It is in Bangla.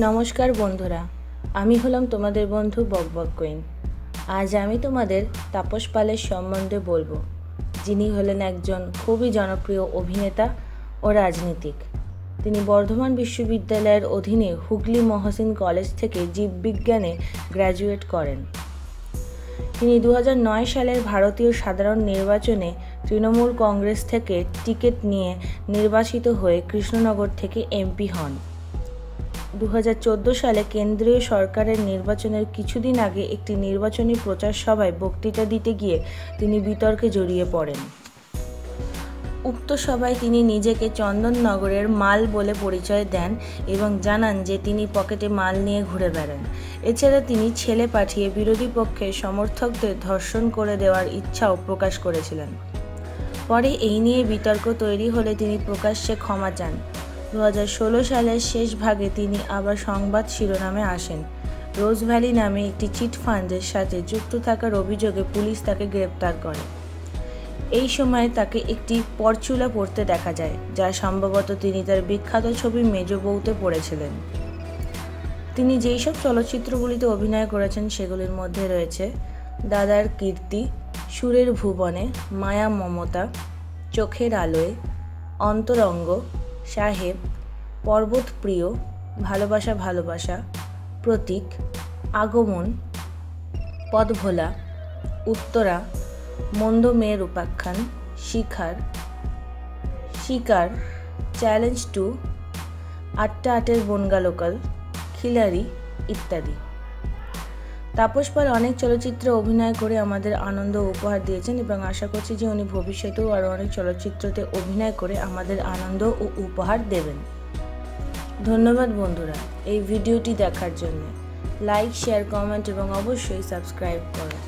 নমস্কার বন্ধুরা, আমি হলাম তোমাদের বন্ধু বকবক কুইন। আজ আমি তোমাদের তাপস পালের সম্বন্ধে বলব। যিনি হলেন একজন খুবই জনপ্রিয় অভিনেতা ও রাজনীতিক। তিনি বর্ধমান বিশ্ববিদ্যালয়ের অধীনে হুগলি মহসিন কলেজ থেকে জীববিজ্ঞানে গ্র্যাজুয়েট করেন। তিনি দু হাজার নয় সালের ভারতীয় সাধারণ নির্বাচনে তৃণমূল কংগ্রেস থেকে টিকিট নিয়ে নির্বাচিত হয়ে কৃষ্ণনগর থেকে এমপি হন। দু হাজার চোদ্দ সালে কেন্দ্রীয় সরকারের নির্বাচনের কিছুদিন আগে একটি নির্বাচনী প্রচার সভায় বক্তৃতা দিতে গিয়ে তিনি বিতর্কে জড়িয়ে পড়েন। উক্ত সভায় তিনি নিজেকে চন্দননগরের মাল বলে পরিচয় দেন এবং জানান যে তিনি পকেটে মাল নিয়ে ঘুরে বেড়ান। এছাড়া তিনি ছেলে পাঠিয়ে বিরোধী পক্ষের সমর্থকদের ধর্ষণ করে দেওয়ার ইচ্ছাও প্রকাশ করেছিলেন। পরে এই নিয়ে বিতর্ক তৈরি হলে তিনি প্রকাশ্যে ক্ষমা চান। দু হাজার ষোলো সালের শেষ ভাগে তিনি আবার সংবাদ শিরোনামে আসেন। রোজ ভ্যালি নামে একটি চিট ফান্ডের সাথে যুক্ত থাকার অভিযোগে পুলিশ তাকে গ্রেপ্তার করে। এই সময় তাকে একটি পরচুলা পড়তে দেখা যায়, যা সম্ভবত তিনি তার বিখ্যাত ছবি মেজ বউতে পড়েছিলেন। তিনি যেই সব চলচ্চিত্রগুলিতে অভিনয় করেছেন, সেগুলির মধ্যে রয়েছে দাদার কীর্তি, সুরের ভুবনে, মায়া মমতা, চোখের আলোয়, অন্তরঙ্গ সাহেব পর্বত প্রিয় ভালোবাসা ভালোবাসা, প্রতীক, আগমন, পদভোলা, উত্তরা, মন্দ মেয়ের উপাখ্যান, শিখার, শিকার চ্যালেঞ্জ টু আটটা আটের বনগা লোকাল খিলারি ইত্যাদি। তাপস পাল অনেক চলচ্চিত্রে অভিনয় করে আমাদের আনন্দ উপহার দিয়েছেন এবং আশা করছি যে উনি ভবিষ্যতেও আরও অনেক চলচ্চিত্রতে অভিনয় করে আমাদের আনন্দ ও উপহার দেবেন। ধন্যবাদ বন্ধুরা এই ভিডিওটি দেখার জন্য। লাইক, শেয়ার, কমেন্ট এবং অবশ্যই সাবস্ক্রাইব করুন